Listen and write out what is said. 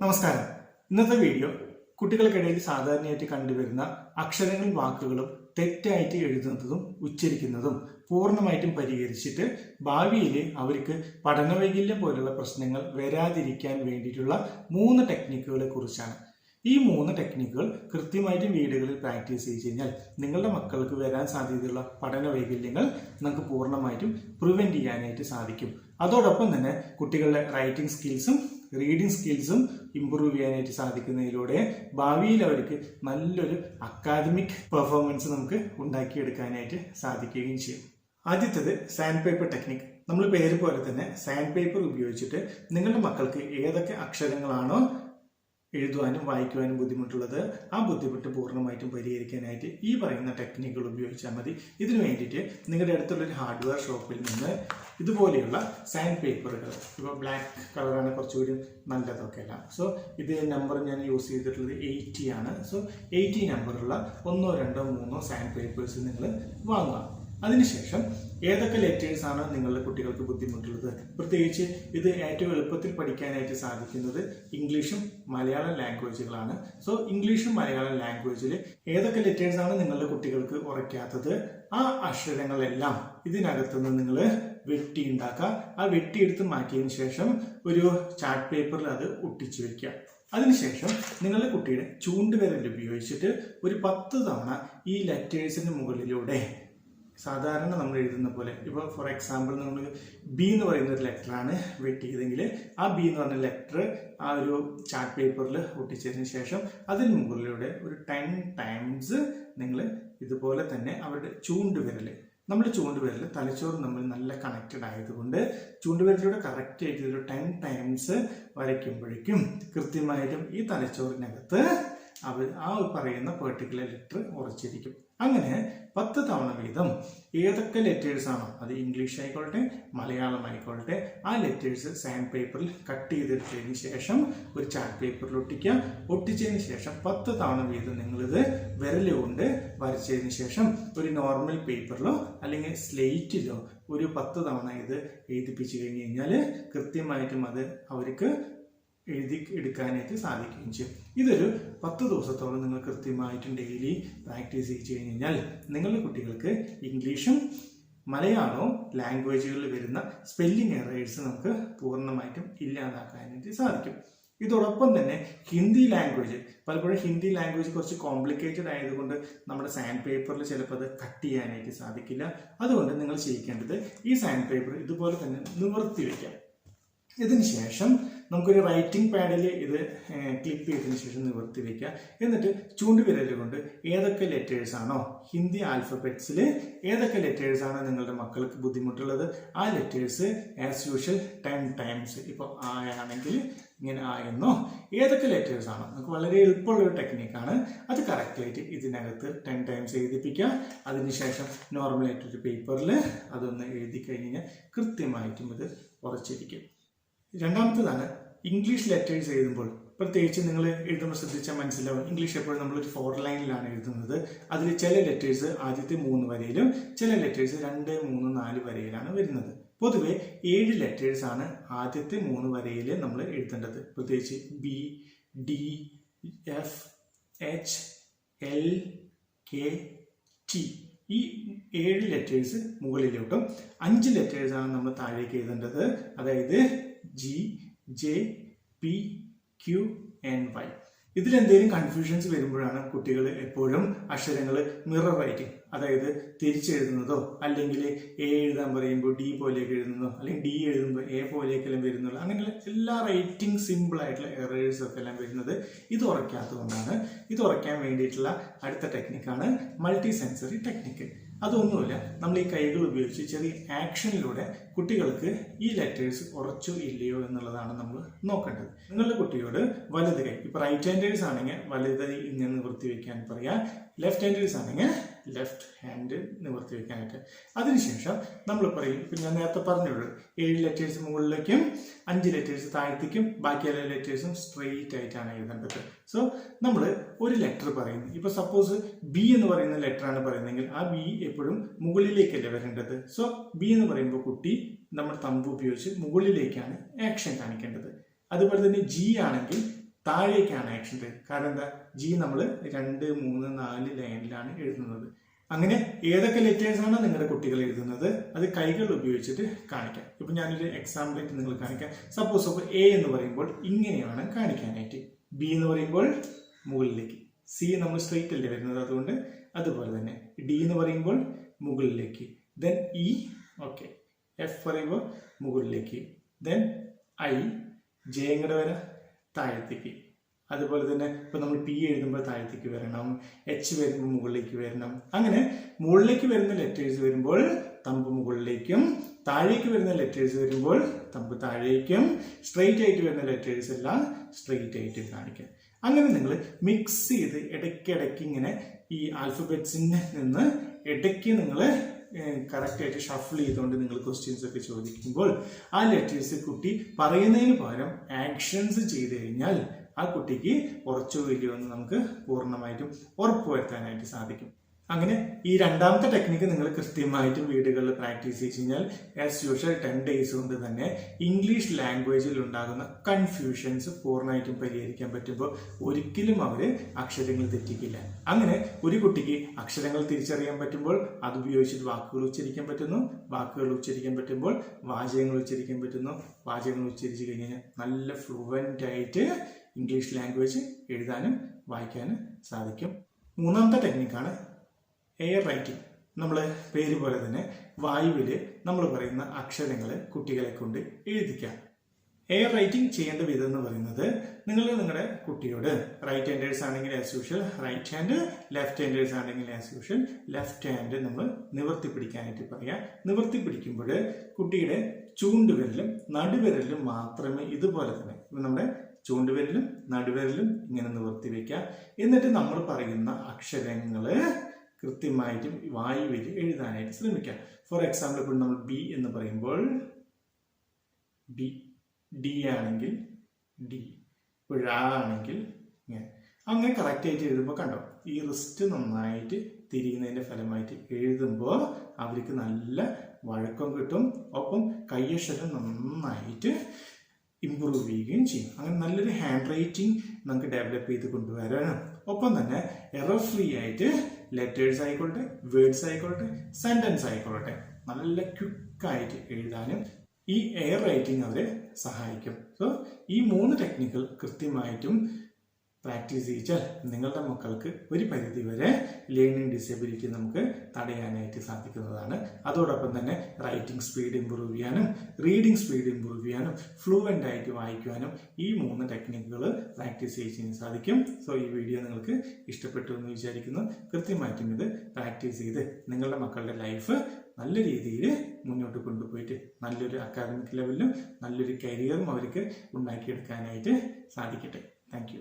നമസ്കാരം. ഇന്നത്തെ വീഡിയോ കുട്ടികൾക്കിടയിൽ സാധാരണയായിട്ട് കണ്ടുവരുന്ന അക്ഷരങ്ങളും വാക്കുകളും തെറ്റായിട്ട് എഴുതുന്നതും ഉച്ചരിക്കുന്നതും പൂർണമായിട്ടും പരിഹരിച്ചിട്ട് ഭാവിയിൽ അവർക്ക് പഠനവൈകല്യം പോലുള്ള പ്രശ്നങ്ങൾ വരാതിരിക്കാൻ വേണ്ടിയിട്ടുള്ള മൂന്ന് ടെക്നിക്കുകളെ കുറിച്ചാണ്. ഈ മൂന്ന് ടെക്നിക്കുകൾ കൃത്യമായിട്ടും വീടുകളിൽ പ്രാക്ടീസ് ചെയ്ത് കഴിഞ്ഞാൽ നിങ്ങളുടെ മക്കൾക്ക് വരാൻ സാധ്യതയുള്ള പഠന വൈകല്യങ്ങൾ നമുക്ക് പൂർണമായിട്ടും പ്രിവെന്റ് ചെയ്യാനായിട്ട് സാധിക്കും. അതോടൊപ്പം തന്നെ കുട്ടികളുടെ റൈറ്റിംഗ് സ്കിൽസും റീഡിംഗ് സ്കിൽസും ഇമ്പ്രൂവ് ചെയ്യാനായിട്ട് സാധിക്കുന്നതിലൂടെ ഭാവിയിൽ അവർക്ക് നല്ലൊരു അക്കാദമിക് പെർഫോമൻസ് നമുക്ക് ഉണ്ടാക്കിയെടുക്കാനായിട്ട് സാധിക്കുകയും ചെയ്യും. ആദ്യത്തേത് സാൻഡ് പേപ്പർ ടെക്നിക് നമ്മൾ പേര് പോലെ തന്നെ സാൻഡ് പേപ്പർ ഉപയോഗിച്ചിട്ട് നിങ്ങളുടെ മക്കൾക്ക് ഏതൊക്കെ അക്ഷരങ്ങളാണോ എഴുതുവാനും വായിക്കുവാനും ബുദ്ധിമുട്ടുള്ളത് ആ ബുദ്ധിമുട്ട് പൂർണമായിട്ടും പരിഹരിക്കാനായിട്ട് ഈ പറയുന്ന ടെക്നിക്കുകൾ ഉപയോഗിച്ചാൽ മതി. ഇതിനു വേണ്ടിയിട്ട് നിങ്ങളുടെ അടുത്തുള്ള ഒരു ഹാർഡ്വെയർ ഷോപ്പിൽ നിന്ന് ഇതുപോലെയുള്ള സാൻഡ് പേപ്പറുകൾ ഇപ്പോൾ ബ്ലാക്ക് കളറാണ് കുറച്ചുകൂടി നല്ലതൊക്കെ അല്ല സോ ഇത് നമ്പർ ഞാൻ യൂസ് ചെയ്തിട്ടുള്ളത് എയ്റ്റി ആണ്. സോ എയ്റ്റി നമ്പറുള്ള ഒന്നോ രണ്ടോ മൂന്നോ സാൻഡ് പേപ്പേഴ്സ് നിങ്ങൾ വാങ്ങുക. അതിനുശേഷം ഏതൊക്കെ ലെറ്റേഴ്സ് ആണ് നിങ്ങളുടെ കുട്ടികൾക്ക് ബുദ്ധിമുട്ടുള്ളത്? പ്രത്യേകിച്ച് ഇത് ഏറ്റവും എളുപ്പത്തിൽ പഠിക്കാനായിട്ട് സാധിക്കുന്നത് ഇംഗ്ലീഷും മലയാളം ലാംഗ്വേജുകളാണ് സോ ഇംഗ്ലീഷും മലയാളം ലാംഗ്വേജിൽ ഏതൊക്കെ ലെറ്റേഴ്സ് ആണ് നിങ്ങളുടെ കുട്ടികൾക്ക് ഉറയ്ക്കാത്തത്? ആ അക്ഷരങ്ങളെല്ലാം ഇതിനകത്തുനിന്ന് നിങ്ങൾ വെട്ടി ഉണ്ടാക്കുക ആ വെട്ടിയെടുത്ത് മാറ്റിയതിന് ശേഷം ഒരു ചാർട്ട് പേപ്പറിൽ അത് ഒട്ടിച്ചു വെക്കുക അതിനുശേഷം നിങ്ങളുടെ കുട്ടിയുടെ ചൂണ്ടുവിരൽ ഉപയോഗിച്ചിട്ട് ഒരു പത്ത് തവണ ഈ ലെറ്റേഴ്സിന് മുകളിലൂടെ സാധാരണ നമ്മൾ എഴുതുന്ന പോലെ. ഇപ്പോൾ ഫോർ എക്സാമ്പിൾ നമ്മൾ ബി എന്ന് പറയുന്ന ഒരു ലെറ്ററാണ് വെട്ടിയതെങ്കിൽ ആ ബി എന്ന് പറഞ്ഞ ലെറ്റർ ആ ഒരു ചാർട്ട് പേപ്പറിൽ ഒട്ടിച്ചതിന് ശേഷം അതിന് മുകളിലൂടെ ഒരു ടെൻ ടൈംസ് നിങ്ങൾ ഇതുപോലെ തന്നെ അവരുടെ ചൂണ്ടുവിരൽ നമ്മുടെ ചൂണ്ടുവിരൽ തലച്ചോറ് നമ്മൾ നല്ല കണക്റ്റഡ് ആയതുകൊണ്ട് ചൂണ്ടുവിരലിലൂടെ കറക്റ്റ് ആയിട്ട് ഒരു ടെൻ ടൈംസ് വരയ്ക്കുമ്പോഴേക്കും കൃത്യമായിട്ടും ഈ തലച്ചോറിനകത്ത് അവർ ആ പറയുന്ന പെർട്ടിക്കുലർ ലെറ്റർ ഉറച്ചിരിക്കും. അങ്ങനെ പത്ത് തവണ വീതം ഏതൊക്കെ ലെറ്റേഴ്സ് ആണോ അത് ഇംഗ്ലീഷ് ആയിക്കോട്ടെ മലയാളം ആയിക്കോട്ടെ ആ ലെറ്റേഴ്സ് സാൻഡ് പേപ്പറിൽ കട്ട് ചെയ്തെടുത്തതിന് ശേഷം ഒരു ചാർട്ട് പേപ്പറിൽ ഒട്ടിക്കുക. ഒട്ടിച്ചതിന് ശേഷം പത്ത് തവണ വീതം നിങ്ങളിത് വിരൽ കൊണ്ട് വരച്ചതിന് ശേഷം ഒരു നോർമൽ പേപ്പറിലോ അല്ലെങ്കിൽ സ്ലേറ്റിലോ ഒരു പത്ത് തവണ ഇത് എഴുതിപ്പിച്ചു കഴിഞ്ഞ് കഴിഞ്ഞാൽ കൃത്യമായിട്ടും അത് അവർക്ക് എഴുതി എടുക്കാനായിട്ട് സാധിക്കുകയും ചെയ്യും. ഇതൊരു പത്ത് ദിവസത്തോളം നിങ്ങൾ കൃത്യമായിട്ടും ഡെയിലി പ്രാക്ടീസ് ചെയ്ത് കഴിഞ്ഞാൽ നിങ്ങളുടെ കുട്ടികൾക്ക് ഇംഗ്ലീഷും മലയാളവും ലാംഗ്വേജുകളിൽ വരുന്ന സ്പെല്ലിംഗ് എറേഴ്സ് നമുക്ക് പൂർണമായിട്ടും ഇല്ലാതാക്കാനായിട്ട് സാധിക്കും. ഇതോടൊപ്പം തന്നെ ഹിന്ദി ലാംഗ്വേജ് പലപ്പോഴും ഹിന്ദി ലാംഗ്വേജ് കുറച്ച് കോംപ്ലിക്കേറ്റഡ് ആയതുകൊണ്ട് നമ്മുടെ സാൻഡ് പേപ്പറിൽ ചിലപ്പോൾ അത് കട്ട് ചെയ്യാനായിട്ട് സാധിക്കില്ല. അതുകൊണ്ട് നിങ്ങൾ ചെയ്യിക്കേണ്ടത് ഈ സാൻഡ് പേപ്പർ ഇതുപോലെ തന്നെ നിവർത്തി വയ്ക്കാം ഇതിന് ശേഷം നമുക്കൊരു റൈറ്റിംഗ് പാഡിൽ ഇത് ക്ലിപ്പ് ചെയ്തതിന് ശേഷം നിവർത്തി വയ്ക്കുക എന്നിട്ട് ചൂണ്ടുവിരൽ കൊണ്ട് ഏതൊക്കെ ലെറ്റേഴ്സ് ആണോ ഹിന്ദി ആൽഫബറ്റ്സിൽ ഏതൊക്കെ ലെറ്റേഴ്സ് ആണോ നിങ്ങളുടെ മക്കൾക്ക് ബുദ്ധിമുട്ടുള്ളത് ആ letters as usual ten times ഇപ്പോൾ ആയാണെങ്കിൽ ഇങ്ങനെ ആയെന്നോ ഏതൊക്കെ ലെറ്റേഴ്സ് ആണോ നമുക്ക് വളരെ എളുപ്പമുള്ള ഒരു ടെക്നിക്കാണ് അത് കറക്റ്റായിട്ട് ഇതിനകത്ത് ടെൻ ടൈംസ് എഴുതിപ്പിക്കുക. അതിനുശേഷം നോർമലായിട്ടൊരു പേപ്പറിൽ അതൊന്ന് എഴുതി കഴിഞ്ഞാൽ കൃത്യമായിട്ടും ഇത് ഉറച്ചിരിക്കും. രണ്ടാമത്തേതാണ് ഇംഗ്ലീഷ് ലെറ്റേഴ്സ് എഴുതുമ്പോൾ. പ്രത്യേകിച്ച് നിങ്ങൾ എഴുതുമ്പോൾ ശ്രദ്ധിച്ചാൽ മനസ്സിലാവും. ഇംഗ്ലീഷ് എപ്പോഴും നമ്മളൊരു ഫോർ ലൈനിലാണ് എഴുതുന്നത്. അതിൽ ചില ലെറ്റേഴ്സ് ആദ്യത്തെ മൂന്ന് വരയിലും ചില ലെറ്റേഴ്സ് രണ്ട് മൂന്ന് നാല് വരയിലാണ് വരുന്നത്. പൊതുവെ ഏഴ് ലെറ്റേഴ്സ് ആണ് ആദ്യത്തെ മൂന്ന് വരയിൽ നമ്മൾ എഴുതേണ്ടത്. പ്രത്യേകിച്ച് B D F H L K T ഈ ഏഴ് ലെറ്റേഴ്സ് മുകളിലോട്ടും അഞ്ച് ലെറ്റേഴ്സ് ആണ് നമ്മൾ താഴേക്ക് എഴുതേണ്ടത്. അതായത് G J P Q N Y ഇതിൽ എന്തെങ്കിലും കൺഫ്യൂഷൻസ് വരുമ്പോഴാണ് കുട്ടികൾ എപ്പോഴും അക്ഷരങ്ങൾ മിറർ റൈറ്റിംഗ് അതായത് തിരിച്ചെഴുതുന്നതോ അല്ലെങ്കിൽ എ എഴുതാൻ പറയുമ്പോൾ ഡി പോലെയൊക്കെ എഴുതുന്നതോ അല്ലെങ്കിൽ ഡി എഴുതുമ്പോൾ എ പോലെയൊക്കെല്ലാം വരുന്നുള്ളൂ അങ്ങനെയുള്ള എല്ലാ റൈറ്റിംഗ് സിമ്പിൾ ആയിട്ടുള്ള എറേഴ്സ് ഒക്കെ എല്ലാം വരുന്നത് ഇത് ഉറയ്ക്കാത്തതുകൊണ്ടാണ്. ഇത് ഉറയ്ക്കാൻ വേണ്ടിയിട്ടുള്ള അടുത്ത ടെക്നിക്കാണ് മൾട്ടി സെൻസറി ടെക്നിക്ക് അതൊന്നുമില്ല. നമ്മൾ ഈ കൈകൾ ഉപയോഗിച്ച് ചെറിയ ആക്ഷനിലൂടെ കുട്ടികൾക്ക് ഈ ലെറ്റേഴ്സ് ഉറച്ചോ ഇല്ലയോ എന്നുള്ളതാണ് നമ്മൾ നോക്കേണ്ടത്. നിങ്ങളുടെ കുട്ടിയോട് വലത് കൈ ഇപ്പൊ റൈറ്റ് ഹാൻഡേഴ്സ് ആണെങ്കിൽ വലത് ഇങ്ങനെ നിവൃത്തി വെക്കാൻ പറയാ. ലെഫ്റ്റ് ഹാൻഡേഴ്സ് ആണെങ്കിൽ ലെഫ്റ്റ് ഹാൻഡ് നിവർത്തി വെക്കാനായിട്ട് അതിനുശേഷം നമ്മൾ പറയും ഇപ്പം ഞാൻ നേരത്തെ പറഞ്ഞുള്ളൂ ഏഴ് ലെറ്റേഴ്സ് മുകളിലേക്കും അഞ്ച് ലെറ്റേഴ്സ് താഴത്തേക്കും ബാക്കി എല്ലാ ലെറ്റേഴ്സും സ്ട്രെയിറ്റ് ആയിട്ടാണ് എഴുതേണ്ടത്. സോ നമ്മൾ ഒരു ലെറ്റർ പറയുന്നു. ഇപ്പൊ സപ്പോസ് ബി എന്ന് പറയുന്ന ലെറ്റർ ആണ് പറയുന്നതെങ്കിൽ ആ ബി എപ്പോഴും മുകളിലേക്കല്ലേ വരേണ്ടത്? സോ ബി എന്ന് പറയുമ്പോൾ കുട്ടി നമ്മൾ തമ്പ് ഉപയോഗിച്ച് മുകളിലേക്കാണ് ആക്ഷൻ കാണിക്കേണ്ടത്. അതുപോലെ തന്നെ ജി ആണെങ്കിൽ താഴേക്കാണ് ആക്ഷൻ തരുന്നത് കാരണം എന്താ? ജി നമ്മൾ രണ്ട് മൂന്ന് നാല് ലൈനിലാണ് എഴുതുന്നത്. അങ്ങനെ ഏതൊക്കെ ലെറ്റേഴ്സ് ആണ് നിങ്ങളുടെ കുട്ടികൾ എഴുതുന്നത്? അത് കൈകൾ ഉപയോഗിച്ചിട്ട് കാണിക്കാം. ഇപ്പൊ ഞാനൊരു എക്സാമ്പിളായിട്ട് നിങ്ങൾ കാണിക്കാം. സപ്പോസ് അപ്പോൾ എ എന്ന് പറയുമ്പോൾ ഇങ്ങനെയാണ് കാണിക്കാനായിട്ട്. ബി എന്ന് പറയുമ്പോൾ മുകളിലേക്ക്. സി നമ്മൾ സ്ട്രെയിറ്റ് അല്ലേ വരുന്നത് അതുകൊണ്ട് അതുപോലെ തന്നെ. ഡി എന്ന് പറയുമ്പോൾ മുകളിലേക്ക്. ദെൻ ഇ ഓക്കെ എഫ് പറയുമ്പോൾ മുകളിലേക്ക്. ദെൻ ഐ ജെ എങ്ങടെ വരെ? താഴത്തേക്ക്. അതുപോലെ തന്നെ ഇപ്പൊ നമ്മൾ പി എഴുതുമ്പോൾ താഴത്തേക്ക് വരണം എച്ച് വരുമ്പോൾ മുകളിലേക്ക് വരണം. അങ്ങനെ മുകളിലേക്ക് വരുന്ന ലെറ്റേഴ്സ് വരുമ്പോൾ തമ്പ് മുകളിലേക്കും താഴേക്ക് വരുന്ന ലെറ്റേഴ്സ് വരുമ്പോൾ തമ്പ് താഴേക്കും സ്ട്രെയിറ്റ് ആയിട്ട് വരുന്ന ലെറ്റേഴ്സ് എല്ലാം സ്ട്രെയിറ്റ് ആയിട്ട് കാണിക്കാം. അങ്ങനെ നിങ്ങൾ മിക്സ് ചെയ്ത് ഇടയ്ക്കിടയ്ക്ക് ഇങ്ങനെ ഈ ആൽഫബറ്റ്സിന് നിന്ന് ഇടയ്ക്ക് നിങ്ങൾ കറക്റ്റ് ആയിട്ട് ഷഫിൾ ചെയ്തുകൊണ്ട് നിങ്ങൾ ക്വസ്റ്റ്യൻസ് ഒക്കെ ചോദിക്കുമ്പോൾ ആ ലെറ്റേഴ്സ് കുട്ടി പറയുന്നതിന് പകരം ആക്ഷൻസ് ചെയ്ത് കഴിഞ്ഞാൽ ആ കുട്ടിക്ക് കുറച്ചു എന്ന് നമുക്ക് പൂർണമായിട്ടും ഉറപ്പുവരുത്താനായിട്ട് സാധിക്കും. അങ്ങനെ ഈ രണ്ടാമത്തെ ടെക്നിക്ക് നിങ്ങൾ കൃത്യമായിട്ടും വീടുകളിൽ പ്രാക്ടീസ് ചെയ്ത് കഴിഞ്ഞാൽ ആസ് യൂഷ്വൽ ടെൻ ഡേയ്സ് കൊണ്ട് തന്നെ ഇംഗ്ലീഷ് ലാംഗ്വേജിൽ ഉണ്ടാകുന്ന കൺഫ്യൂഷൻസ് പൂർണമായിട്ടും പരിഹരിക്കാൻ പറ്റുമ്പോൾ ഒരിക്കലും അവർ അക്ഷരങ്ങൾ തെറ്റിക്കില്ല. അങ്ങനെ ഒരു കുട്ടിക്ക് അക്ഷരങ്ങൾ തിരിച്ചറിയാൻ പറ്റുമ്പോൾ അത് ഉപയോഗിച്ചിട്ട് വാക്കുകൾ ഉച്ചരിക്കാൻ പറ്റുന്നു. വാക്കുകൾ ഉച്ചരിക്കാൻ പറ്റുമ്പോൾ വാചകങ്ങൾ ഉച്ചരിക്കാൻ പറ്റുന്നു. വാചകങ്ങൾ ഉച്ചരിച്ച് കഴിഞ്ഞാൽ നല്ല ഫ്ലുവന്റ് ആയിട്ട് ഇംഗ്ലീഷ് ലാംഗ്വേജ് എഴുതാനും വായിക്കാനും സാധിക്കും. മൂന്നാമത്തെ ടെക്നിക്കാണ് എയർ റൈറ്റിംഗ് നമ്മൾ പേര് പോലെ തന്നെ വായുവിൽ നമ്മൾ പറയുന്ന അക്ഷരങ്ങൾ കുട്ടികളെ കൊണ്ട് എഴുതിക്കാം. എയർ റൈറ്റിംഗ് ചെയ്യേണ്ട വിധം എന്ന് പറയുന്നത് നിങ്ങൾ നിങ്ങളുടെ കുട്ടിയോട് റൈറ്റ് ഹാൻഡേഴ്സ് ആണെങ്കിൽ as usual right hand left handers ആണെങ്കിൽ ആസ് യൂഷ്വൽ ലെഫ്റ്റ് ഹാൻഡ് നമ്മൾ നിവർത്തി പിടിക്കാനായിട്ട് പറയാം. നിവർത്തി പിടിക്കുമ്പോൾ കുട്ടിയുടെ ചൂണ്ടുവിരലും നടുവിരലും മാത്രമേ ഇതുപോലെ തന്നെ നമ്മുടെ ചൂണ്ടുവിരലും നടുവിരലും ഇങ്ങനെ നിവർത്തി വയ്ക്കുക എന്നിട്ട് നമ്മൾ പറയുന്ന അക്ഷരങ്ങൾ കൃത്യമായിട്ടും വായുവിൽ എഴുതാനായിട്ട് ശ്രമിക്കുക ഫോർ എക്സാമ്പിൾ ഇപ്പോൾ നമ്മൾ ബി എന്ന് പറയുമ്പോൾ ബി ഡി ആണെങ്കിൽ ഡി ഇപ്പോൾ ആണെങ്കിൽ ഇങ്ങനെ. അങ്ങനെ കറക്റ്റ് ആയിട്ട് എഴുതുമ്പോൾ കണ്ടോ ഈ റിസ്റ്റ് നന്നായിട്ട് തിരിയുന്നതിന്റെ ഫലമായിട്ട് എഴുതുമ്പോൾ അവർക്ക് നല്ല വഴക്കം കിട്ടും. ഒപ്പം കയ്യക്ഷരം നന്നായിട്ട് ഇമ്പ്രൂവ് ചെയ്യുകയും ചെയ്യും. അങ്ങനെ നല്ലൊരു ഹാൻഡ് റൈറ്റിംഗ് നമുക്ക് ഡെവലപ്പ് ചെയ്ത് കൊണ്ടുവരാനും ഒപ്പം തന്നെ എറർ ഫ്രീ ആയിട്ട് ലെറ്റേഴ്സ് ആയിക്കോട്ടെ വേർഡ്സ് ആയിക്കോട്ടെ സെന്റൻസ് ആയിക്കോട്ടെ. നല്ല ക്വിക്കായിട്ട് എഴുതാനും ഈ എയർ റൈറ്റിംഗ് അവരെ സഹായിക്കും. സോ ഈ മൂന്ന് ടെക്നിക്കുകൾ കൃത്യമായിട്ടും പ്രാക്ടീസ് ചെയ്യിച്ചാൽ നിങ്ങളുടെ മക്കൾക്ക് ഒരു പരിധി വരെ ലേണിംഗ് ഡിസേബിലിറ്റി നമുക്ക് തടയാനായിട്ട് സാധിക്കുന്നതാണ്. അതോടൊപ്പം തന്നെ റൈറ്റിംഗ് സ്പീഡ് ഇമ്പ്രൂവ് ചെയ്യാനും റീഡിംഗ് സ്പീഡ് ഇമ്പ്രൂവ് ചെയ്യാനും ഫ്ലുവന്റ് ആയിട്ട് വായിക്കുവാനും ഈ മൂന്ന് ടെക്നിക്കുകൾ പ്രാക്ടീസ് ചെയ്യാൻ സാധിക്കും. സോ ഈ വീഡിയോ നിങ്ങൾക്ക് ഇഷ്ടപ്പെട്ടു എന്ന് വിചാരിക്കുന്നു. കൃത്യമായിട്ടും ഇത് പ്രാക്ടീസ് ചെയ്ത് നിങ്ങളുടെ മക്കളുടെ ലൈഫ് നല്ല രീതിയിൽ മുന്നോട്ട് കൊണ്ടുപോയിട്ട് നല്ലൊരു അക്കാദമിക് ലെവലിലും നല്ലൊരു കരിയറും അവർക്ക് ഉണ്ടാക്കിയെടുക്കാനായിട്ട് സാധിക്കട്ടെ. താങ്ക്